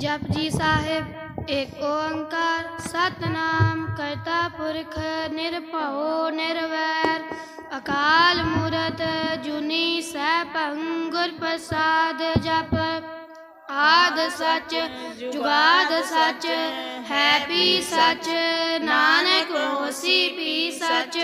ਜਪ ਜੀ ਸਾਹਿਬ, ਏਕ ਓੰਕਾਰ, ਸਤਨਾਮ ਕਰਤਾ ਪੁਰਖ ਨਿਰਭਉ ਨਿਰਵੈਰ। ਅਕਾਲ ਮੂਰਤ, ਜੁਨੀ ਸੈਭੰ ਗੁਰ ਪ੍ਰਸਾਦ ਜਪ। ਆਦ ਸੱਚ ਜੁਗਾਦ ਸੱਚ ਹੈ ਵੀ ਸੱਚ ਨਾਨਕ ਹੋਸੀ ਵੀ ਸੱਚ।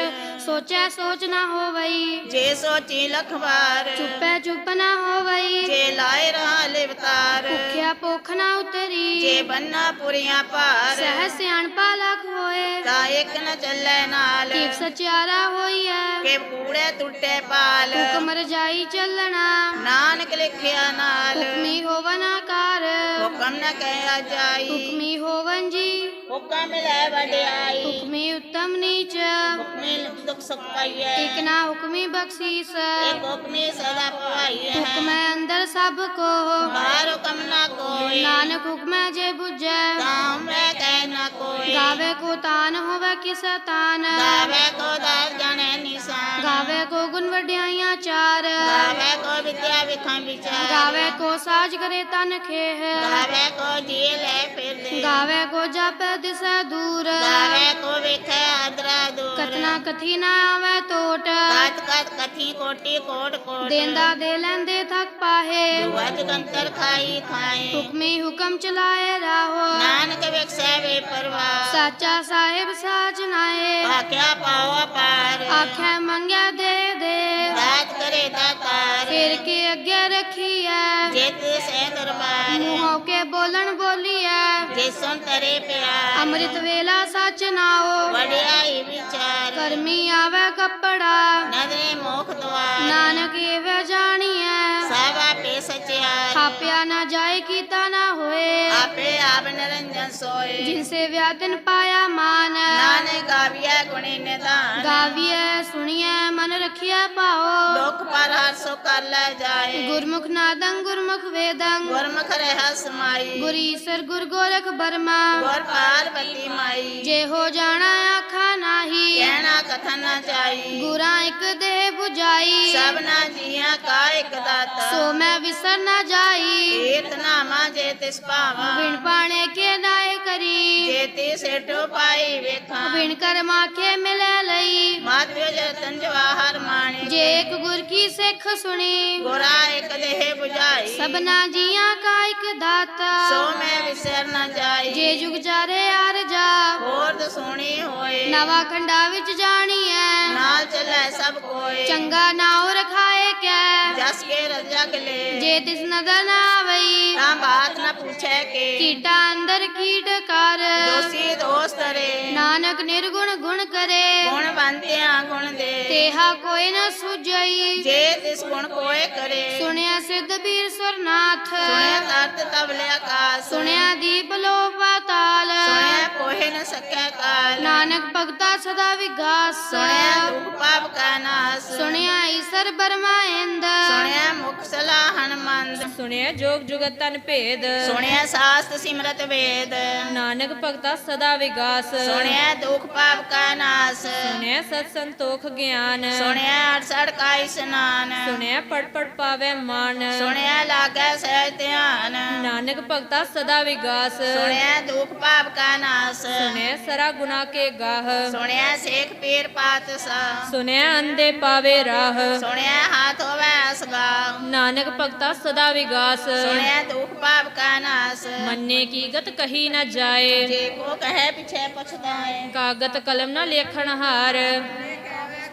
ਸੋਚੈ ਸੋਚ ਨਾ ਹੋਵਈ ਜੇ ਸੋਚੀ ਲਖਵਾਰ ਚੁੱਪੈ ਚੁੱਪ ਨਾ ਹੋਵਈ ਜੇ ਲਾਏ ਰਹਾ ਲਿਵਤਾਰ ਭੁਖਿਆ ਭੁੱਖ ਨਾ ਉਤਰੀ। ਜੇ ਬੰਨਾ ਪੁਰੀਆਂ ਭਾਰ ਸਹਿ ਸਿਆਣਪਾ ਲਖ ਹੋਏ ਤਾਂ ਇੱਕ ਨ ਚੱਲੇ ਨਾਲ। ਕੀਪ ਸਚਿਆਰਾ ਹੋਈਐ ਕਿ ਕੂੜੇ ਟੁੱਟੇ ਪਾਲ। ਹੁਕਮ ਰਜਾਈ ਚੱਲਣਾ। ਨਾਨਕ ਲਿਖਿਆ ਨਾਲ। ਹੁਕਮੀ ਹੋਵਨ ਆਕਾਰ ਹੁਕਮ ਨ ਕਹਿਆ ਜਾਈ। ਹੁਕਮੀ ਹੋਵਨ ਜੀ। ਹੁਕਮ ਲੈ ਵਡਿਆਈ ਹੁਕਮੀ ਉੱਤਮ ਨੀਚ ਹੁਕਮੀ ਦੁਖ ਸੁਖ ਪਾਈਐ ਇਕ ਨਾ ਹੁਕਮੀ ਬਖਸ਼ੀਸ ਇੱਕ ਹੁਕਮੀ ਸਦਾ ਪਾਈਐ ਹੁਕਮੈ ਅੰਦਰ ਸਭ ਕੋ ਬਾਹਰ ਹੁਕਮ ਨਾ ਕੋਈ ਨਾਨਕ ਹੁਕਮੈ ਜੇ 부ਜੈ ਤਾਂ ਮੈਂ ਕਹਿ ਨਾ ਕੋਈ ਗਾਵੇ ਕੋ ਤਾਨ ਹੋਵੇ ਕਿਸ ਤਾਨ ਗਾਵੇ ਕੋ ਦਾਸ ਜਾਣੇ ਨਿਸ਼ਾਨ ਗਾਵੇ ਕੋ ਗੁਣ ਵਡਿਆਈਆਂ ਚਾਰ ਗਾਵੇ ਕੋ ਵਿਦਿਆ ਵਿਖਾਂ ਵਿਚਾਰ ਗਾਵੇ ਕੋ ਸਾਜ ਕਰੇ ਤਨ ਖੇਹ ਗਾਵੇ ਕੋ ਜੀ ਲੈ ਫਿਰਦੇ ਗਾਵੇ ਕੋ ਜਪੈ ਦਿਸੈ ਦੂਰ ਗਾਵੇ ਕੋ ਵੇਖੇ ਆਦਰਾ ਦੂਰ ਕਤਨਾ ਕਥੀ ਨਾ ਆਵੇ ਟੋਟ ਕਤ ਕਤ ਕਥੀ ਕੋਟੀ ਕੋਟ ਕੋਟ ਦੇਂਦਾ ਦੇ ਲੈਂਦੇ ਥਕ ਪਾਹੇ ਵਜ ਗੰਤਰ ਖਾਈ ਖਾਏ ਹੁਕਮੀ ਹੁਕਮ ਚਲਾਏ ਰਾਹੋ ਨਾਨਕ ਵਿਖਸੈ ਵੇ ਪਰਵਾਹ ਸਾਚਾ ਸਾਹਿਬ ਸਾਚ ਨਾਏ ਆਖਿਆ ਪਾਵਾ ਪਾਰ ਆਖੈ ਫਿਰ ਕੇ ਅੱਗੇ ਰੱਖੀਐ। ਜਿਤ ਸੇ ਦਰਬਾਰ ਮੂੰਹੋਂ ਕੇ ਬੋਲਣ ਬੋਲੀਐ। ਜੇ ਸੁਨ ਤਰੇ ਪਿਆਰ। ਅੰਮ੍ਰਿਤ ਵੇਲਾ ਸਚ ਨਾਓ ਵਡਿਆਈ ਵਿਚਾਰ। ਕਰਮੀ ਆਵੇ ਕੱਪੜਾ। ਨਦਰੇ ਮੋਖ ਦਵਾਰ। ਨਾਨਕ ਏਵੇਂ ਜਾਣੀਐ। ਸਭ ਆਪੇ ਸਚਿਆਰ। ਥਾਪਿਆ ਨਾ ਜਾਏ ਕੀਤਾ ਨਾ ਹੋਏ। ਆਪੇ ਆਪ ਨਿਰੰਜਨ ਸੋਏ। ਜਿਨ ਸੇ ਵਿਆਤਨ ਪਾਇਆ ਮਾਨ। ਨਾਨਕ ਗਾਵਿਆ ਗੁਣੀ ਨਿਧਾਨ। ਗਾਵੀਐ ਸੁਣੀਐ। ਮਨ ਰਖਿਆ ਪਾਓ ਦੁਖ ਪਰ ਹਰ ਸੋ ਕਰ ਲੈ ਜਾਏ। ਗੁਰਮੁਖ ਨਾਦੰ ਗੁਰਮੁਖ ਵੇਦੰ। ਗੁਰਮੁਖ ਰਹਿ ਸਮਾਈ। ਗੁਰ ਈਸਰ ਗੁਰ ਗੋਰਖ ਬਰਮਾ। ਗੁਰ ਪਾਰਵਤੀ ਮਾਈ। ਜੇ ਹੋ ਜਾਣਾ ਆਖਾ ਨਾਹੀ। ਕਹਿਣਾ ਕਥਨ ਨਾ ਜਾਈ ਗੁਰਾਂ ਇੱਕ ਦੇਹ 부ਜਾਈ ਸਭਨਾ ਜੀਆਂ ਕਾ ਇੱਕ ਦਾਤਾ। ਸੋ ਮੈਂ ਵਿਸਰ ਨਾ ਜਾਈ। ਕੀਰਤ ਨਾਮਾ ਜੇ ਤਿਸ ਭਾਵਾ। ਵਿਣ ਪਾਣੇ ਕੇ ਨਾਏ ਕਰੀ। ਜੇ ਤੇ ਸੇਟੋ ਪਾਈ ਵੇਖਾਂ। ਵਿਣ ਕਰਮਾ ਕੇ ਮਿਲੈ ਲਈ। ਮਾਤਿਓ ਜਤਨ ਜਵਾਹਰ ਮਾਣੇ ਜੇ ਇੱਕ ਗੁਰ ਕੀ ਸਿੱਖ ਸੁਣੀ। ਗੋਰਾ ਇੱਕ ਦੇਹ 부ਝਾਈ ਸਭਨਾ ਜੀਆਂ ਕਾ ਇੱਕ ਦਾਤਾ। ਸੋ ਮੈਂ ਵਿਸਰ ਨਾ ਜਾਈ। ਜੇ ਜੁਗ ਚਾਰੇ ਆਰ ਜਾ। ਹੋਰ ਦਸੋਣੀ ਹੋਏ। ਨਵਾ ਖੰਡਾ ਵਿੱਚ ਜਾਣੀਐ। ਨਾਲ ਚੱਲੇ ਸਭ ਕੋਏ। ਚੰਗਾ ਨਾਉ ਰਖਾਏ ਕੈ। ਜਸ ਕੇ ਰਜਾ ਗਲੇ ਜੇ ਤਿਸ ਨਦਰ ਨਾ ਆਵਈ ਤਾਂ ਬਾਤ ਨਾ ਪੁੱਛੇ ਕੇ। ਕੀਟਾ ਅੰਦਰ ਕੀਟ ਕਰ। ਦੋਸੀ ਦੋਸਤ ਰੇ। ਨਾਨਕ ਨਿਰਗੁਣ ਗੁਣ ਕਰੇ। ਗੁਣ ਬੰਦਿਆਂ ਗੁਣ ਦੇ। ਤੇਹਾ ਕੋਈ ਨ ਸੁਝਈ। ਜੇ ਤਿਸ ਗੁਣ ਕੋਏ ਕਰੇ। ਸੁਣਿਆ ਸਿੱਧ ਬੀਰ ਸੁਰਨਾਥ ਸੁਣਿਆ ਤਰਤ ਤਬਲੇ ਆਕਾਸ। ਸੁਣਿਆ ਦੀਪ ਲੋ ਪਾਤਾਲ। ਸੁਣਿਆ ਕੋਹੇ ਨ ਸਕੈ ਕਾਲ। ਨਾਨਕ ਭਗਤਾ ਸਦਾ ਵਿਗਾਸ। ਸੁਣਿਆ ਦੁਖ ਪਾਪ ਕਾ ਨਾਸ। ਸੁਣਿਆ ਈਸਰ ਬਰਮਾ ਇੰਦ। ਸੁਣਿਆ ਮੁਖ ਸਲਾਹਨ ਮੰਦ ਸੁਣਿਆ ਜੋਗ ਜੁਗਤ ਤਨ ਭੇਦ। ਸੁਣਿਆ ਸਾਸਤ ਸਿਮਰਤ ਵੇਦ। ਨਾਨਕ ਭਗਤਾ ਸਦਾ ਵਿਗਾਸ। ਸੁਣਿਆ ਦੁਖ ਪਾਪ ਕਾ ਨਾਸ। ਸੁਣਿਆ ਸਤ ਸੰਤੋਖ ਗਿਆਨ। ਸੁਣਿਆ ਅੜਸੜ ਕਾ ਇਸਨਾਨ ਸੁਣਿਆ ਪੜ ਪੜ ਪਾਵੇ ਮਾਨ। ਸੁਣਿਆ ਲਾਗੈ ਸਹਿ ਧਿਆਨ। ਨਾਨਕ ਭਗਤਾ ਸਦਾ ਵਿਗਾਸ। ਸੁਣਿਆ ਦੁਖ ਪਾਪ ਕਾ ਨਾਸ। ਸੁਣਿਆ ਸਰਾ ਗੁਨਾ ਕੇ ਗਾਹ। ਸੁਣਿਆ ਸੇਖ ਪੀਰ ਪਾਤ ਸਾ ਸੁਣਿਆ ਅੰਦੇ ਪਾਵੇ ਰਾਹ। ਸੁਣਿਆ ਹਾਥ ਹੋਵੇ ਅਸਗਾ ਨਾਨਕ ਭਗਤਾ ਸਦਾ ਵਿਗਾਸ। ਸੁਣਿਆ ਦੁਖ ਪਾਪ ਕਾ ਨਾਸ। ਮੰਨੇ ਕੀ ਗਤ ਕਹੀ ਨਾ ਜਾਏ। ਜੇ ਕੋ ਕਹੇ ਪਿਛੇ ਪਛਤਾਏ ਕਾਗਤ ਕਲਮ ਨਾ ਲੇਖਣ ਹਾਰ।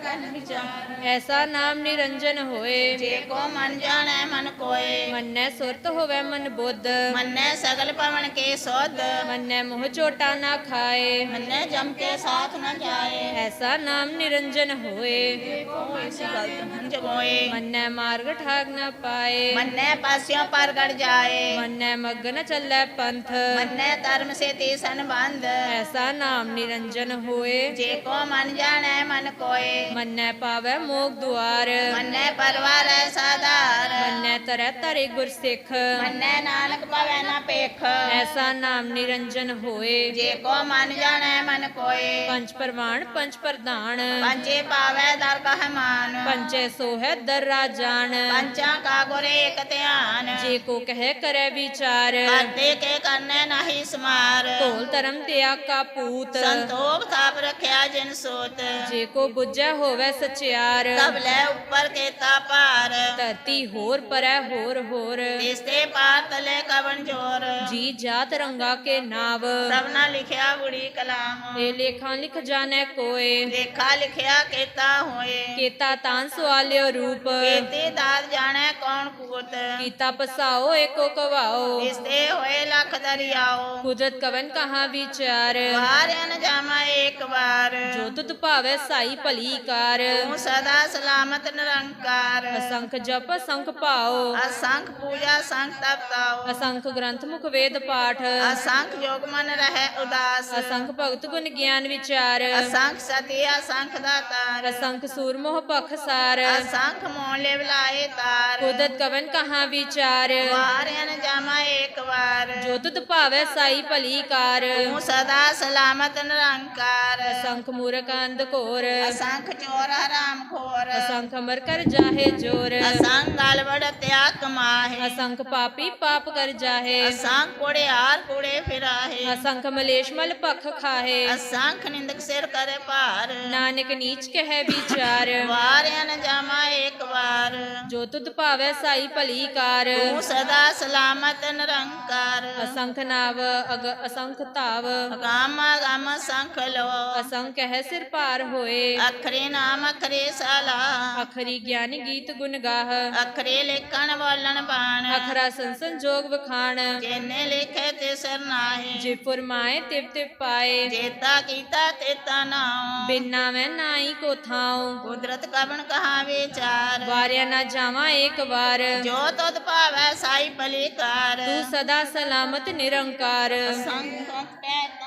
ਕੰਨ ਵਿਚਾਰ ਐਸਾ ਨਾਮ ਨਿਰੰਜਨ ਹੋਏ। ਜੇ ਕੋ ਮਨ ਜਾਣੈ ਮਨ ਕੋਏ। ਮੰਨੈ ਸੁਰਤ ਹੋਵੇ ਮਨ ਬੁੱਧ। ਮੰਨੈ ਸਗਲ ਪਵਨ ਕੇ ਸੋਧ। ਮੰਨੈ ਮੋਹ ਝੋਟਾ ਨਾ ਖਾਏ। ਮੰਨੈ ਜਮ ਕੇ ਸਾਥ ਨ ਜਾਏ। ਐਸਾ ਨਾਮ ਨਿਰੰਜਨ ਹੋਏ। ਕੋ ਇਸੀ ਗਲਤ ਮੰਜ ਗੋਏ ਮੰਨੈ ਮਾਰਗ ਠਾਗ ਨਾ ਪਾਏ। ਮੰਨੈ ਪਾਸਿਓਂ ਪਰਗੜ ਜਾਏ। ਮੰਨੈ ਮਗਨ ਚੱਲੈ ਪੰਥ। ਮੰਨੈ ਧਰਮ ਸੇ ਤੀਸਨ ਬੰਧ ਐਸਾ ਨਾਮ ਨਿਰੰਜਨ ਹੋਏ। ਜੇ ਕੋ ਮਨ ਜਾਣੈ ਮਨ ਕੋਏ। ਮੰਨੈ ਪਾਵੈ ਮੋਗ ਦੁਆਰ। ਮੰਨੈ ਪਰਵਾਰੈ ਸਾਧਾਰ। ਮੰਨੈ ਤਰੈ ਤਰੇ ਗੁਰ ਸਿੱਖ ਮੰਨੈ ਨਾਨਕ ਭਵੈ ਨਾ ਪੇਖ ਐਸਾ ਨਾਮ ਨਿਰੰਜਨ ਹੋਏ। ਜੇ ਕੋ ਮਨ ਜਾਣੈ ਮਨ ਕੋਏ। ਪੰਜ ਪਰਵਾਨ ਪੰਜ ਪ੍ਰਧਾਨ। ਪੰਚੇ ਪਾਵੈ ਦਰ ਕਹ ਮਾਨ। ਪੰਚੈ ਸੋ ਹੈ ਦਰ ਰਾਜਾਨ ਪੰਚਾਂ ਕਾ ਗੁਰ ਏਕ ਧਿਆਨ। ਜੇ ਕੋ ਕਹੈ ਕਰੈ ਵਿਚਾਰ। ਕਰਦੇ ਕੇ ਕਰਨੈ ਨਹੀਂ ਸਮਾਰ। ਢੋਲ ਧਰਮ ਤਿਆ ਕਾ ਪੂਤ। ਸੰਤੋਖ ਥਾਪ ਰਖਿਆ ਜਿਨ ਸੋਤ। ਜੇ ਕੋ ਬੁੱਝੈ ਹੋਵੇ ਸਚਿਆਰ। ਤਬ ਲੈ ਉੱਪਰ ਕੇਤਾ ਭਾਰ। ਧਰਤੀ ਹੋਰ ਪਰੈ ਹੋਰ ਹੋਰ। ਇਸ ਤੇ ਪਾਰ ਤਲੇ ਕਵਨ ਜੋਰ। ਜੀ ਜਾਤ ਰੰਗਾ ਕੇ ਨਾਵ। ਸਭਨਾ ਲਿਖਿਆ ਬੁੜੀ ਕਲਾਮ। ਇਹ ਲੇਖਾਂ ਲਿਖ ਜਾਣੈ ਕੋਏ। ਲੇਖਾ ਲਿਖਿਆ ਕੇਤਾ ਹੋਏ। ਕੀਤਾ ਤਾਂ ਸਵਾਲਿਓ ਰੂਪ। ਕੇਤੇ ਦਾਤ ਜਾਣੈ ਕੌਣ ਕੂਤ। ਕੀਤਾ ਪਸਾਓ ਏਕੋ ਕਵਾਓ। ਇਸ ਤੇ ਹੋਏ ਲੱਖ ਦਰਿਆਓ। ਕੁਦਰਤ ਕਵਨ ਕਹਾ ਵਿਚਾਰ। ਵਾਰਿਆ ਜਾਮਾ ਇੱਕ ਵਾਰ। ਜੋ ਤੁਧ ਭਾਵੈ ਸਾਈ ਭਲੀ ਕਾਰ ਤੂੰ ਸਦਾ ਸਲਾਮਤ ਨਿਰੰਕਾਰ। ਅਸੰਖ ਜਪ ਅਸੰਖ ਭਾਓ ਅਸੰਖ ਪੂਜਾ ਸੰਖ ਤਪਤਾਓ ਅਸੰਖ ਗ੍ਰੰਥ ਮੁਖ ਵੇਦ ਪਾਠ। ਅਸੰਖ ਜੋਗ ਮਨ ਰਹਿ ਉਦਾਸ। ਅਸੰਖ ਭਗਤ ਗੁਣ ਗਿਆਨ ਵਿਚਾਰ। ਅਸੰਖ ਸਤੀ ਅਸੰਖ ਦਾਤਾਰ। ਅਸੰਖ ਸੂਰ ਮੋਹ ਪਖਸਾਰ ਅਸੰਖ ਮੋਹ ਲੈ ਬਲਾਏ ਤਾਰ। ਕੁਦਰਤ ਕਵਨ ਕਹਾ ਵਿਚਾਰ। ਵਾਰਿਆ ਜਾਮਾ ਇੱਕ ਵਾਰ। ਜੋ ਤੁਧ ਭਾਵੈ ਸਾਈ ਭਲੀ ਕਾਰ। ਤੂੰ ਸਦਾ ਸਲਾਮਤ ਨਿਰੰਕਾਰ। ਅਸੰਖ ਮੂਰਖ ਅੰਧ ਘੋਰ। ਅਸੰਖ ਚੋਰ ਹਰਾਮ ਖੋਰ ਅਸੰਖ ਅਮਰ ਕਰ ਜਾਹੇ ਜੋਰ ਅਸੰਖ ਗਲਵੜ ਤਿਆ ਕਮਾਹੇ ਅਸੰਖ ਪਾਪੀ ਪਾਪ ਕਰ ਜਾਹੇ ਅਸੰਖ ਕੋੜਿਆਰ ਕੋੜੇ ਫਿਰਾਹੇ ਅਸੰਖ ਮਲੇਸ਼ ਮਲ ਪਖ ਖਾਹੇ ਅਸੰਖ ਨਿੰਦਕ ਸਿਰ ਕਰੇ ਭਾਰ ਨਾਨਕ ਨੀਚ ਕਹਿ ਵਿਚਾਰ ਵਾਰਿਆ ਨ ਜਾਮਾ ਇੱਕ ਵਾਰ ਜੋ ਤੁਧ ਭਾਵੈ ਸਾਈ ਭਲੀ ਕਾਰ ਤੂੰ ਸਦਾ ਸਲਾਮਤ ਨਿਰੰਕਾਰ ਅਸੰਖ ਨਾਵ ਅਗ ਅਸੰਖ ਤਾਵ ਗਾਮ ਗਾਮ ਸੰਖ ਲੋ ਅਸੰਖ ਹੈ ਸਿਰ ਪਾਰ ਹੋਏ ਅਖਰੇ ਨਾਮ ਅਖਰੇ ਸਾਲਾ। ਅਖਰੀ ਗਿਆਨੀ ਗੀਤ ਗੁਣ ਗਾਹ। ਅਖਰੇ ਲੇਖਣ ਬੋਲਣ ਬਾਣ। ਅਖਰਾ ਸੰਸਨ ਜੋਗ ਵਖਾਣ। ਜਿਨੇ ਲਿਖੇ ਤੇ ਸਿਰ ਨਾਹੀ। ਜੇ ਫੁਰਮਾਏ ਤਿਵ ਤਿਵ ਪਾਏ। ਜੇਤਾ ਕੀਤਾ ਤੇਤਾ ਨਾਉ। ਬਿਨਾ ਮੈਂ ਨਾਈ ਕੋ ਥਾਉ। ਕੁਦਰਤ ਕਵਣ ਕਹਾ ਵਿਚਾਰ ਵਾਰਿਆ ਨਾ ਜਾਵਾਂ ਏਕ ਵਾਰ। ਜੋ ਤੁਧ ਭਾਵੈ ਸਾਈ ਭਲੀਕਾਰ ਤੂੰ ਸਦਾ ਸਲਾਮਤ ਨਿਰੰਕਾਰ। ਸੰਖ ਪੈ ਤੰਦੇ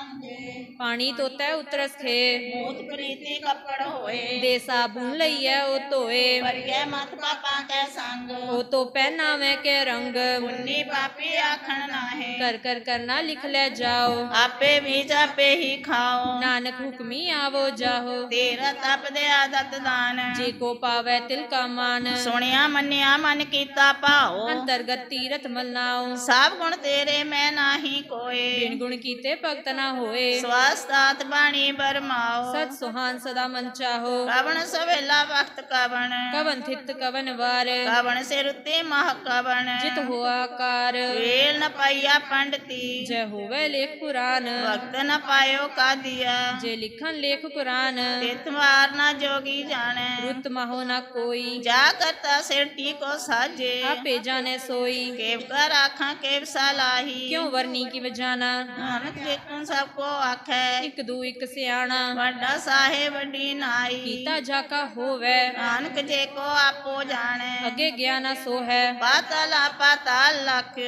ਪਾਣੀ ਤੋਤੈ ਉਤਰਸ ਖੇ ਮੂਤ ਪ੍ਰੀਤੀ ਕੱਪੜ ਹੋਏ। ਦੇ ਸਾਬੂਨ ਲਈਐ ਉਹ ਧੋਏ। ਪਰਿਐ ਮਤ ਪਾਪਾਂ ਕੈ ਸੰਗ। ਉਹ ਤੋ ਪਹਿਨਾਵੇਂ ਕੇ ਰੰਗ। ਪੁੰਨੀ ਪਾਪੀ ਆਖਣ ਨਾਹੇ। ਕਰ ਕਰ ਕਰਨਾ ਲਿਖ ਲੈ ਜਾਓ। ਆਪੇ ਵੀ ਜਾਪੇ ਹੀ ਖਾਓ। ਨਾਨਕ ਹੁਕਮੀ ਆਵੋ ਜਾਹੋ। ਤੇਰਾ ਤਪ ਦੇ ਆਦਤ ਦਾਨ। ਜੇ ਕੋ ਪਾਵੈ ਤਿਲ ਕਾ ਮਾਨ। ਸੁਣਿਆ ਮੰਨਿਆ ਮਨ ਕੀਤਾ ਭਾਓ। ਅੰਤਰਗਤ ਤੀਰਥ ਮਲਨਾਓ ਸਭ ਗੁਣ ਤੇਰੇ ਮੈਂ ਨਾਹੀ ਕੋਏ। ਬਿਨ ਗੁਣ ਕੀਤੇ ਭਗਤ ਨਾ ਹੋਏ। ਸਵਾਸਤਾਤ ਬਾਣੀ ਬਰਮਾਓ। ਸਤ ਸੁਹਾਨ ਸਦਾ ਮਨ ਚਾਹੋ। ਕਵਣ ਸਵੇਲਾ ਵਕਤ ਕਵਣ। ਕਵਨ ਥਿਤ ਕਵਨ ਵਾਰ। ਕਵਣ ਸਿਰ ਉਤੇ ਮਹ ਕਵਣ। ਜਿਤ ਹੋਆ ਆਕਾਰ। ਵੇਲ ਨ ਪਾਈਆ ਪੰਡਤੀ। ਜੈ ਹੋਵੇ ਲੇਖ ਪੁਰਾਨ। ਵਕਤ ਨ ਪਾਇਓ ਕਾਦੀਆ। ਜੇ ਲਿਖਣ ਲੇਖ ਕੁਰਾਨ। ਤਿਤ ਮਾਰ ਨਾ ਜੋਗੀ ਜਾਣੈ। ਰੁੱਤ ਮਾਹੋ ਨਾ ਕੋਈ। ਜਾ ਕਰਤਾ ਸਿਰ ਟੀਕੋ ਸਾਜੇ। ਆਪੇ ਜਾਣੇ ਸੋਈ। ਕੇਵ ਕਰ ਆਖਾਂ ਕੇਵ ਸਲਾਹੀ ਕਿਉ ਵਰਨੀ ਕੀ ਵਜਾਨਾ ਨਾਨਕ ਦੇਖਣ ਸਭ ਕੋ ਆਖੈ? ਇੱਕ ਦੂ ਇੱਕ ਸਿਆਣਾ। ਵੱਡਾ ਸਾਹਿਬ ਵੱਡੀ ਨਾਈ। ਕੀਤਾ ਜਾਕਾ ਹੋਵੇ। ਨਾਨਕ ਜੇ ਕੋ ਆਪੋ ਜਾਣੈ। ਅੱਗੇ ਗਿਆ ਨਾ ਸੋ ਹੈ ਪਾਤਲ ਪਾਤਾਲ ਲਖ।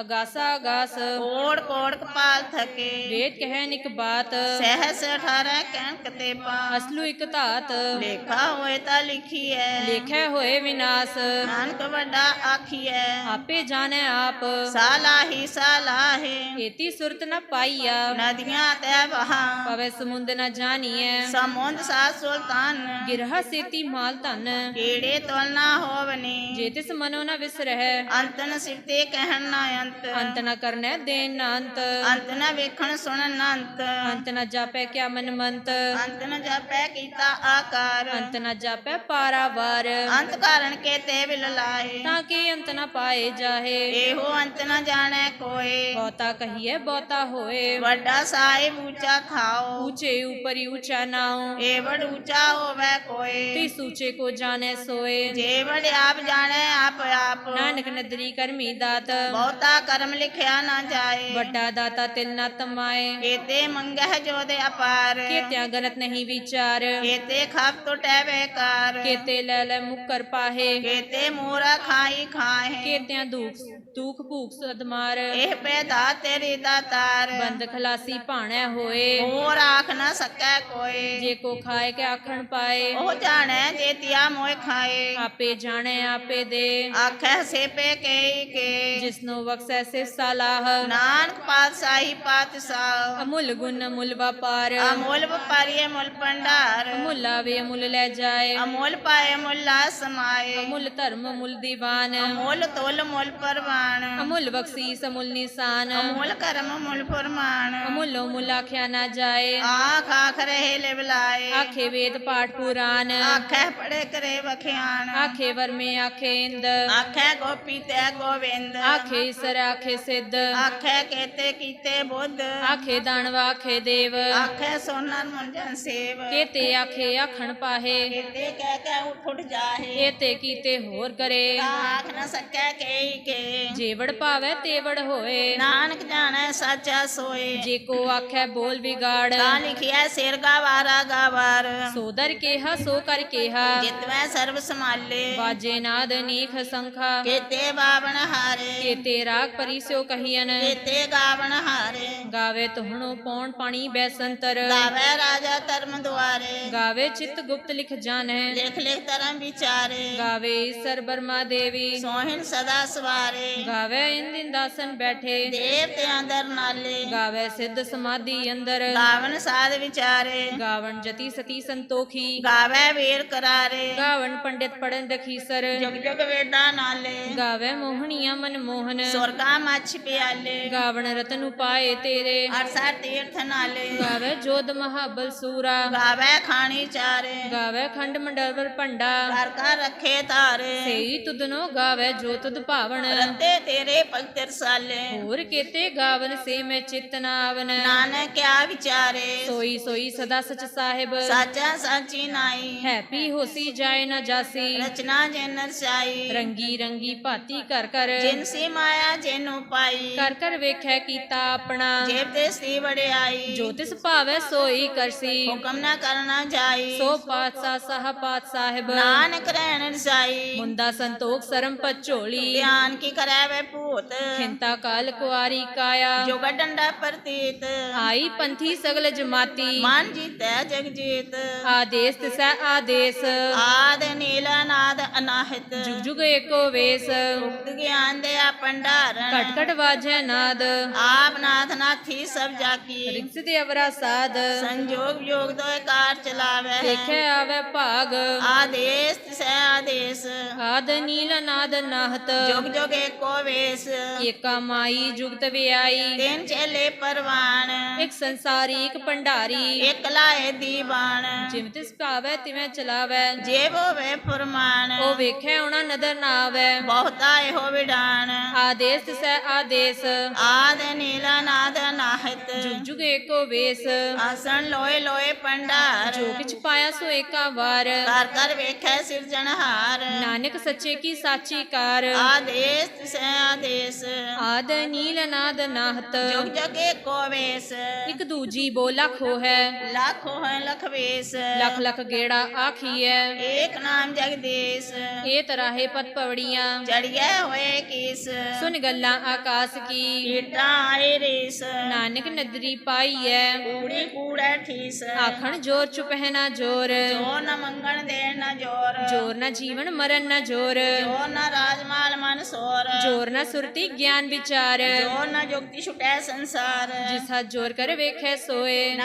ਅਗਾਸਾ ਅਗਾਸ। ਕੋੜ ਕੋੜ ਕਪਾਲ ਥਕੇ। ਵੇਦ ਕਹਿ ਨਿਕ ਬਾਤ। ਸਹਸ 18 ਕਣਕ ਤੇ ਪਾ ਅਸਲੂ ਇੱਕ ਧਾਤ। ਲੇਖਾ ਹੋਏ ਤਾਂ ਲਿਖੀਐ। ਲੇਖੈ ਹੋਏ ਵਿਨਾਸ਼। ਨਾਨਕ ਵੱਡਾ ਆਖੀਐ। ਆਪੇ ਜਾਣੈ ਆਪ। ਸਾਲਾਹੀ ਸਾਲਾਹੇ। ਏਤੀ ਸੁਰਤ ਨ ਪਾਈਆ। ਨਦੀਆਂ ਤੈ ਵਹਾ। ਪਵੇ ਸਮੁੰਦ ਨ ਜਾਣੀਐ। ਸਮੁੰਦ ਸਾ ਸੁਲਤਾਨ ਗਿਰਹਾ ਸੇਤੀ ਮਾਲ ਧਨ। ਕੀੜੇ ਤੁਲ ਨਾ ਹੋਵਨੀ। ਜੇ ਤਿਸ ਮਨੋ ਨ ਵਿਸਰਹਿ। ਅੰਤਨ ਸਿਫਤੇ ਕਹਿਣ ਨਾ ਅੰਤ। ਅੰਤ ਨ ਕਰਨੈ ਦੇਨ ਨ ਅੰਤ। ਅੰਤ ਨਾ ਵੇਖਣ ਸੁਣਨ ਨਾ ਅੰਤ। ਅੰਤ ਨ ਜਾਪੈ ਕਿਆ ਮਨ ਮੰਤ। ਅੰਤ ਨ ਜਾਪੈ ਕੀਤਾ ਆਕਾਰ। ਅੰਤ ਨ ਜਾਪੈ ਪਾਰਾਵਾਰ। ਅੰਤ ਕਾਰਨ ਕੇ ਤੇ ਵਿਲ ਲਾਏ ਤਾਂ ਕਿ ਅੰਤ ਨ ਪਾਏ ਜਾਹੇ। ਇਹੋ ਅੰਤ ਨ ਜਾਣੈ ਕੋਏ। ਬਹੁਤਾ ਕਹੀਏ ਬਹੁਤਾ ਹੋਏ। ਵੱਡਾ ਸਾਹਿਬ ਉੱਚਾ ਖਾਓ ਊਚੇ ਉਪਰੀ ਊਚਾ ਨਾਉ ਏ ਵਡ ਉੱਚਾ ਹੋਵੇ ਕੋਏ ਤਿਸ ਊਚੇ ਕੋ ਜਾਣੈ ਸੋਏ ਜੇ ਵਡ ਆਪ ਜਾਣੈ ਆਪ ਆਪ ਨਾਨਕ ਨਦਰੀ ਕਰਮੀ ਦਾਤ ਬਹੁਤਾ ਕਰਮ ਲਿਖਿਆ ਨਾ ਜਾਏ ਵੱਡਾ ਦਾਤਾ ਤਿਲ ਨ ਤਮਾਏ ਕੇਤੇ ਮੰਗਹਿ ਜੋ ਦੇ ਅਪਾਰ ਕੇਤਿਆਂ ਗਲਤ ਨਹੀਂ ਵਿਚਾਰ ਕੇਤੇ ਖਾਪ ਟੁਟੈ ਬੇਕਾਰ ਕੇਤੇ ਲੈ ਲੈ ਮੁਕਰ ਪਾਹੇ ਕੇਤੇ ਮੋਰਾ ਖਾਈ ਖਾਏ ਕੇਤਿਆਂ ਦੁਖ ਤੂਖ ਭੂਖ ਸਦਮਾਰ ਇਹ ਪੈਦਾ ਤੇਰੀ ਦਾਤਾਰ ਬੰਦ ਖਲਾਸੀ ਭਾਣੈ ਹੋਏ। ਹੋਰ ਆਖ ਨਾ ਸਕੈ ਕੋਈ ਜੇ ਕੋ ਖਾਏ ਕੇ ਆਖਣ ਪਾਏ। ਉਹ ਜਾਣੈ ਜੇਤੀਆ ਮੋਇ ਖਾਏ। ਆਪੇ ਜਾਣੈ ਆਪੇ ਦੇ। ਆਖੈ ਸੇਪੇ ਕੇਈ ਕੇ। ਜਿਸਨੂੰ ਬਖਸ਼ੈ ਸਿਫ ਸਲਾਹ ਨਾਨਕ ਪਾਤਸ਼ਾਹੀ ਪਾਤਸ਼ਾਹ। ਅਮੁੱਲ ਗੁਣ ਅਮੁੱਲ ਵਪਾਰ। ਅਮੋਲ ਵਪਾਰੀ ਅਮੋਲ ਭੰਡਾਰ। ਅਮੁੱਲ ਆਵੇ ਅਮੁੱਲ ਲੈ ਜਾਏ। ਅਮੋਲ ਪਾਏ ਮੁੱਲਾ ਸਮਾਏ। ਅਮੁੱਲ ਧਰਮ ਅਮੁੱਲ ਦੀਵਾਨ। ਅਮੋਲ ਤੋਲ ਮੁੱਲ ਪਰਵਾਨ। ਅਮੁੱਲ ਬਖਸ਼ੀਸ ਅਮੁੱਲ ਨਿਸ਼ਾਨ ਅਮੋਲ ਕਰਮ ਮੁੱਲ ਫਰਮਾਨ ਅਮੁੱਲ ਅਮੁੱਲ ਆਖਿਆ ਨਾ ਜਾਏ ਆਖ ਆਖ ਰਹੇ ਲੈ ਬੁਲਾਏ ਆਖੇ ਵੇਦ ਪਾਠ ਪੁਰਾਨ ਆਖੈ ਪੜੇ ਕਰੇ ਵਖਿਆਨ ਆਖੇ ਵਰਮੇ ਆਖੇ ਇੰਦ ਆਖੈ ਗੋਪੀ ਤੇ ਗੋਵਿੰਦ ਆਖੇ ਈਸਰ ਆਖੇ ਸਿੱਧ ਆਖੈ ਕੇਤੇ ਕੀਤੇ ਬੁੱਧ ਆਖੇ ਦਾਨਵ ਆਖੇ ਦੇਵ ਆਖੈ ਸੋਨਨ ਮੰਜਨ ਸੇਵ ਕੇਤੇ ਆਖੇ ਆਖਣ ਪਾਹੇ ਕੇਤੇ ਕਹਿ ਕਹਿ ਉੱਠ ਉੱਠ ਜਾਹੇ ਕੇਤੇ ਕੀਤੇ ਹੋਰ ਕਰੇ ਆਖ ਨ ਸਕੈ ਕੇਈ ਕੇ ਜੇਵੜ ਭਾਵੈ ਤੇਵੜ ਹੋਏ। ਨਾਨਕ ਜਾਣੈ ਸਾਚਾ ਸੋਏ। ਜੇ ਕੋ ਆਖੈ ਬੋਲ ਵਿਗਾੜ। ਤਾਂ ਲਿਖਿਆ ਸਿਰ ਗਾਵਾਰਾ ਗਾਵਾਰ। ਸੋਦਰ ਕੇਹਾ ਸੋ ਕਰ ਕੇਹਾ। ਜਿਤਵੈ ਸਰਬ ਸਮਾਲੇ ਬਾਜੇ ਨਾਦ ਨੀਖ ਸੰਖਾ। ਕੇਤੇ ਬਾਵਨ ਹਾਰੇ। ਕੇਤੇ ਰਾਗ ਪਰਿਸਿਓ ਕਹੀਨ ਕੇਤੇ ਗਾਵਨ ਹਾਰੇ। ਗਾਵੇ ਤੁਹਣੋ ਪੌਣ ਪਾਣੀ ਬੈਸੰਤਰ। ਗਾਵੈ ਰਾਜਾ ਧਰਮ ਦੁਆਰੇ। ਗਾਵੇ ਚਿਤ ਗੁਪਤ ਲਿਖ ਜਾਣੈ। ਲਿਖ ਲਿਖ ਧਰਮ ਵਿਚਾਰੇ। ਗਾਵੇ ਈਸਰ ਬਰਮਾ ਦੇਵੀ। ਸੋਹਿਣ ਸਦਾ ਸਵਾਰੇ। ਗਾਵੇ ਇੰਦਿਨ ਦਾਸਨ ਬੈਠੇ। ਦੇਵਤੇ ਅੰਦਰ ਨਾਲੇ। ਗਾਵੇ ਸਿੱਧ ਸਮਾਧੀ ਅੰਦਰ। ਗਾਵਨ ਸਾਧ ਵਿਚਾਰੇ। ਗਾਵਣ ਜਤੀ ਸਤੀ ਸੰਤੋਖੀ। ਗਾਵੈ ਵੀਰ ਕਰਾਰੇ। ਗਾਵਣ ਪੰਡਿਤ ਪੜਨ ਰਖੀਸਰ ਜੁਗ ਜੁਗ ਵੇਦਾਂ ਨਾਲੇ। ਗਾਵੇ ਮੋਹਣੀਆਂ ਮਨ ਮੋਹਨ ਸੁਰਗਾ ਮੱਛ ਪਿਆਲੇ। ਗਾਵਣ ਰਤਨ ਉਪਾਏ ਤੇਰੇ। ਅਰਸਾ ਤੀਰਥ ਨਾਲੇ। ਗਾਵੇ ਜੋਧ ਮਹਾਬਲ ਸੂਰਾ। ਗਾਵੈ ਖਾਣੀ ਚਾਰੇ। ਗਾਵੇ ਖੰਡ ਮੰਡਲਵਰ ਭੰਡਾ। ਘਰ ਘਰ ਰੱਖੇ ਤਾਰੇ ਸਈ ਤੁਧਨੋ ਗਾਵੇ ਜੋ ਤੁਧ ਭਾਵਨ। ਰਤੇ ਤੇਰੇ ਭਗਤ ਰਸਾਲੇ ਹੋਰ ਕੇਤੇ ਗਾਵਨ ਸੇ ਮੈਂ ਚਿਤ ਨਾ ਆਵਨ ਨਾਨਕ ਕਿਆ ਵਿਚਾਰੇ। ਸੋਈ ਸੋਈ ਸਦਾ ਸਚ ਸਾਹਿਬ। ਸਾਚਾ ਸਾਚੀ ਨਾਈ। ਹੈ ਪੀ ਹੋਸੀ ਜਾਏ ਨਾ ਜਾਸੀ। ਰਚਨਾ ਜਨ ਰਸਾਈ ਰੰਗੀ ਰੰਗੀ ਭਾਤੀ ਕਰ ਕਰ ਜਿਨ ਸੀ ਮਾਇਆ ਜੇਨੂ ਪਾਈ। ਕਰ ਕਰ ਵੇਖੈ ਕੀਤਾ ਆਪਣਾ। ਜੇਬ ਤੇ ਸੀ ਵੜਿਆਈ ਜੋ ਤਿਸ ਭਾਵੈ ਸੋਈ ਕਰਸੀ। ਹੁਕਮ ਨਾ ਕਰਨਾ ਜਾਈ। ਸੋ ਪਾਤਸ਼ਾਹ ਸਾਹ ਪਾਤ ਸਾਹਿਬ। ਨਾਨਕ ਰਹਿਣ ਰਸਾਈ। ਮੁੰਦਾ ਸੰਤੋਖ ਸਰਮ ਪਚੋਲੀ ਧਿਆਨ ਕੀ ਕਰੈ ਵੇ ਭੂਤ। ਖਿੰਤਾ ਕਾਲ ਕੁਆਰੀ ਕਾਇਆ। ਜੋਗ ਡੰਡਾ ਪ੍ਰਤੀਤ। ਆਈ ਪੰਥੀ ਸਗਲ ਜਮਾਤੀ। ਮਨ ਜੀਤੈ ਜਗ ਜੀਤ। ਆਦੇਸ ਤਿਸੈ ਆਦੇਸ। ਆਦ ਨੀਲਾ ਨਾਦ ਅਨਾਹਿਤ। ਜੁਗ ਜੁਗ ਏਕੋ ਵੇਸ। ਮੁਕਤ ਗਿਆਨ ਦੇ ਆ ਭੰਡਾਰਨ। ਕਟ ਕਟ ਵਾਜੈ ਨਾਦ। ਆਪ ਨਾਥ ਨਾਥੀ ਸਭ ਜਾਕੀ। ਰਿਕਸ ਦੇ ਅਵਰਾ ਸਾਧ ਸੰਜੋਗ ਯੋਗ ਦੋਇ ਕਾਰ ਚਲਾਵੇ। ਦੇਖੈ ਆਵੈ ਭਾਗ। ਆਦੇਸ ਤਿਸੈ ਆਦੇਸ। ਆਦ ਨੀਲ ਨਾਦ ਨਾਹਤ ਜੁਗ ਜੁਗ ਏਕੋ ਵੇਸ। ਏਕਾ ਮਾਈ ਜੁਗਤ ਵਿਆਈ। ਤਿੰਨ ਚੇਲੇ ਪਰਵਾਨ। ਇੱਕ ਸੰਸਾਰੀ ਇੱਕ ਭੰਡਾਰੀ। ਇਕ ਲਾਏ ਦੀਵਾਨ। ਜਿਵੇਂ ਤਿਸ ਭਾਵੈ ਤਿਵੇਂ ਚਲਾਵੈ। ਜੇ ਹੋਵੇ ਫਰਮਾਨ। ਉਹ ਵੇਖੈ ਉਹਨਾਂ ਨਦਰ ਨਾ ਆਵੈ ਬਹੁਤਾ ਇਹੋ ਵਿਡਾਨ। ਆਦੇਸ ਤਿਸੈ ਆਦੇਸ। ਆਦ ਨੀਲਾ ਨਾਦ ਨਾਹਿਤ। ਜੁਗ ਜੁਗ ਏਕੋ ਵੇਸ। ਆਸਣ ਲੋਏ ਲੋਏ ਪੰਡਾਰ ਜੋ ਕਿਛ ਪਾਇਆ ਸੋ ਏਕਾ ਵਾਰ। ਕਰ ਕਰ ਵੇਖੈ ਸਿਰਜਣਹਾਰ। ਨਾਨਕ ਸੱਚੇ ਕੀ ਸਾਚੀ ਕਾਰ। ਆਦੇਸ ਤਿਸੈ ਆਦੇਸ ਆਦ ਨੀਲ ਨਾਦ ਨਾਹਤ। ਜੁਗ ਜੁਗ ਏਕੋ ਵੇਸ। ਇੱਕ ਦੂਜੀ ਬੋ ਲਖੋ ਹੈ ਲੱਖੋ ਹੈ ਲਖ ਵੇਸ। ਲਖ ਲਖ ਗੇੜਾ ਆਖੀਐ। ਏਕ ਨਾਮ ਜਗਦੀਸ਼ ਇਹ ਤਰਾਹੇ ਪਤ ਪਵੜੀਆਂ। ਚੜਿਆ ਹੋਏ ਕੀਸ। ਸੁਨ ਗੱਲਾਂ ਆਕਾਸ ਕੀ। ਕੀਟਾਂ ਆਏ ਰੇਸ। ਨਾਨਕ ਨਦਰੀ ਪਾਈਐ। ਕੂੜੀ ਕੂੜਾ ਠੀਸ। ਆਖਣ ਜੋਰ ਚੁਪਹਿ ਨਾ ਜੋਰ। ਜੋ ਨ ਮੰਗਣ ਦੇ ਨ ਜੋਰ। ਜੋਰ ਨਾ ਜੀਵਨ ਮਰਨ ਨਾ ਜੋਰ। ਜੋ ਨ ਰਾਜਮਾਲ ਮਨ ਸੋਰ। ਜੋਰ ਨਾ ਸੁਰਤੀ ਗਿਆਨ ਵਿਚਾਰ। ਜੋ ਨ ਜੁਗਤੀ ਛੁਟੈ ਸੰਸਾਰ। ਜਿਸ ਜੋਰ ਕਰ ਵੇਖੈ ਸੋਏ।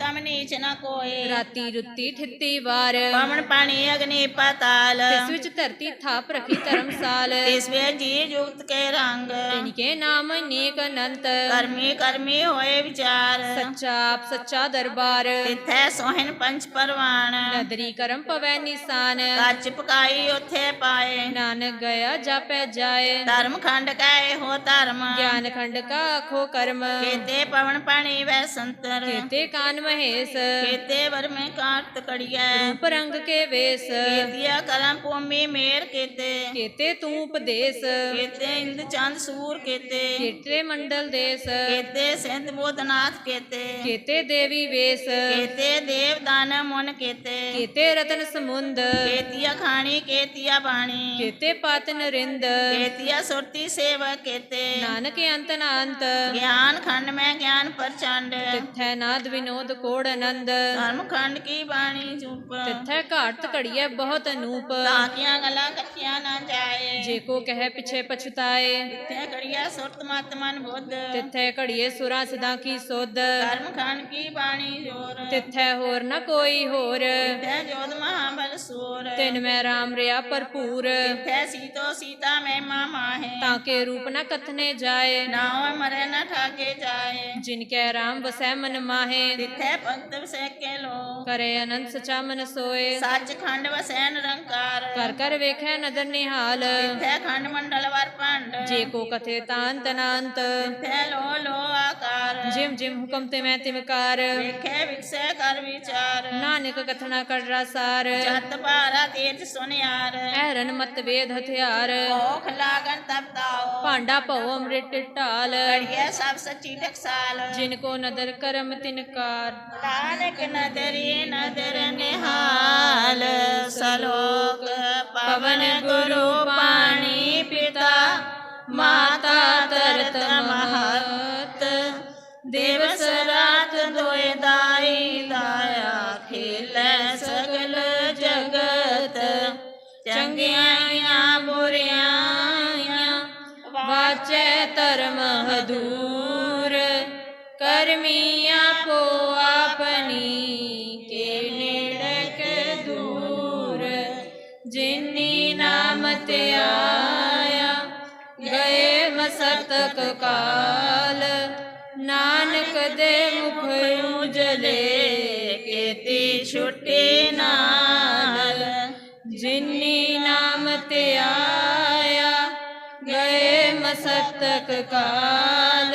ਨਾਨਕ ਉਤਮ ਨੀਚ ਨ ਕੋਏ। ਰਾਤੀ ਰੁੱਤੀ ਠਿੱਤੀ ਵਾਰ। ਪਵਨ ਪਾਣੀ ਅਗਨੀ ਪਾਤਾਲ। ਤਿਸ ਵਿੱਚ ਧਰਤੀ ਥਾਪ ਰਖੀ ਧਰਮਸਾਲ। ਇਸ ਵੇ ਜੀ ਜੁਗਤ ਕੇ ਰੰਗ। ਇਨਕੇ ਨਾਮ ਅਨੇਕ ਅਨੰਤ। ਕਰਮੀ ਕਰਮੀ ਹੋਏ ਵਿਚਾਰ। ਸੱਚਾ ਆਪ ਸੱਚਾ ਦਰਬਾਰ। ਤਿਥੈ ਸੋਹਿਨ ਪੰਚ ਪਰਵਾਨ। ਨਦਰੀ ਕਰਮ ਪਵੈ ਨਿਸ਼ਾਨ। ਕੱਚ ਪਕਾਈ ਉਥੇ ਪਾਏ। ਨਾਨਕ ਗਿਆ ਜਾਪੈ ਜਾਏ। ਧਰਮ ਖੰਡ ਕੈ ਹੋ ਧਰਮ। ਗਿਆਨ ਖੰਡ ਕਾ ਆਖੋ ਕਰਮ। ਕੇਤੇ ਪਵਨ ਪਾਣੀ ਵੈ ਸੰਤਰ। ਕੇਤੇ ਕਾਨ ਮਹੇਸ਼ ਕੇਤੇ ਵਰਮੇ ਕਾਰਤ ਕੜੀਐ। ਰੂਪ ਰੰਗ ਕੇ ਵੇਸ। ਕੇਤੀਆ ਕਰਮ ਭੂਮੀ ਮੇਰ ਕੇਤੇ। ਕੇਤੇ ਤੂੰ ਉਪਦੇਸ। ਕੇਤੇ ਇੰਦ ਚੰਦ ਸੂਰ ਕੇਤੇ। ਕੇਤੇ ਮੰਡਲ ਦੇਸ। ਕੇਤੇ ਸਿੰਧ ਬੋਧਨਾਥ ਕੇਤੇ। ਕੇਤੇ ਦੇਵੀ ਵੇਸ। ਕੇਤੇ ਦੇਵ ਦਾਨ ਮਨ ਕੇਤੇ। ਕੇਤੇ ਰਤਨ ਸਮੁੰਦ। ਕੇਤੀਆ ਖਾਣੀ ਕੇਤੇ। ਨਾਨਕ ਅੰਤ ਨਾ ਅੰਤ ਗਿਆਨ ਖੰਡ ਮੈਂ ਗਿਆਨ ਪ੍ਰਚੰਡ। ਤਿੱਥੈ ਨਾਦ ਵਿਨੋਦ ਕੋੜ ਆਨੰਦ। ਧਰਮ ਖੰਡ ਕੀ ਬਾਣੀ ਚੁੱਪ। ਤਿੱਥੈ ਘਾਟ ਘੜੀਐ ਬਹੁਤ ਅਨੂਪ। ਤਾਕੀਆਂ ਗੱਲਾਂ ਕੱਚੀਆਂ ਨਾ ਜਾਏ। ਜੇ ਕੋ ਕਹੈ ਪਿਛੇ ਪਛਤਾਏ। ਤੇ ਕੜੀਆ ਸੁਰਤ ਮਤ ਮਨ ਬੁੱਧ। ਤਿੱਥੈ ਘੜੀਏ ਸੁਰਾਂ ਸਦਾ ਕੀ ਸੁਧ। ਧਰਮ ਖੰਡ ਕੀ ਬਾਣੀ ਜੋਰ। ਤਿੱਥੈ ਹੋਰ ਨ ਕੋਈ ਹੋਰ। ਤੇ ਜੋਤ ਮਹਾਬਲ ਸੂਰ। ਤਿਨ ਮੈਂ ਰਾਮ ਰਿਆ ਭਰਪੂਰ। ਤੇ ਸੀਤੋ ਸੀਤਾ ਮੈਂ ਮਾਹੇ। ਤਾਂ ਕੇ ਰੂਪ ਨ ਕਥਨੇ ਜਾਏ। ਨਾ ਹੋਏ ਮਰੇ ਨਾ ਠਾਕੇ ਜਾਏ। ਜਿਨ ਕੈ ਰਾਮ ਵਸੈ ਮਨ ਮਾਹੇ। ਤਿੱਥੇ ਭਗਤ ਵਸੈ ਕੇ ਲੋ ਕਰੇ ਅਨੰਤ ਸਚਾ ਮਨ ਸੋਏ। ਸੱਚ ਖੰਡ ਵਸੈ ਨਿਰੰਕਾਰ ਕਰ ਕਰ ਵੇਖੈ ਨਦਰ ਨਿਹਾਲ। ਤਿੱਥੇ ਖੰਡ ਮੰਡਲ ਵਰ ਭੰਡ। ਜੇ ਕੋ ਕਥੇ ਤਾਂਤ ਨਾੰਤ ਤਿੱਥੇ ਲੋ ਲੋ ਆਕਾਰ। ਜਿਮ ਜਿਮ ਹੁਕਮ ਤੇ ਮੈਂ ਤਿਮਕਾਰ ਵੇਖੇ ਵਿਖਸੈ ਕਰ ਵਿਚਾਰ। ਨਾਨਕ ਕਥਨਾ ਕੜਰਾ ਸਾਰ ਜਤ ਭਾਰਾ ਤੇਜ ਸੁਨਿਆਰ। ਐਰਨ ਮਤ ਵੇਦ ਹਥਿਆਰ। ਭੋਖ ਲਾਗਨ ਤਬ ਤਾਓ ਭਾਂਡਾ ਭਉ ਅੰਮ੍ਰਿਤ ਢਾਲ। ਕੜੀਏ ਸਭ ਸੱਚੀ ਟਕਸਾਲ ਜਿਨ ਕੋ ਨਦਰ ਕਰਮ ਤਿਨਕਾਰ ਨਾਨਕ ਨਦਰੀ ਨਦਰ ਨਿਹਾਲ, ਸਲੋਕ ਪਵਨ ਗੁਰੂ ਪਾਣੀ ਪਿਤਾ, ਮਾਤਾ ਤਰਤ ਮਹਤ। ਦਿਵਸ ਰਾਤ ਦੋਇ ਦਾਈ ਦਾਇਆ ਖੇਲੈ ਸਗਲ ਜਗਤ। ਚੰਗਿਆਈਆਂ ਬੁਰਿਆਈਆਂ ਵਾਚੈ ਧਰਮ ਹਦੂਰ। ਕਰਮੀ ਆਪੋ ਆਪਨੀ ਕੇ ਨੇੜਕ ਦੂਰ ਜਿਨੀ ਨਾਮ ਤੇ ਆਇਆ ਗਏ ਮਸਤਕ ਕਾਲ ਨਾਨਕ ਦੇ ਮੁਖ ਉਜਲੇ ਕੀਤੀ ਛੁੱਟੀ ਨਾਲ ਜਿਨੀ ਨਾਮ ਤੇ ਆਇਆ ਗਏ ਮਸਤਕ ਕਾਲ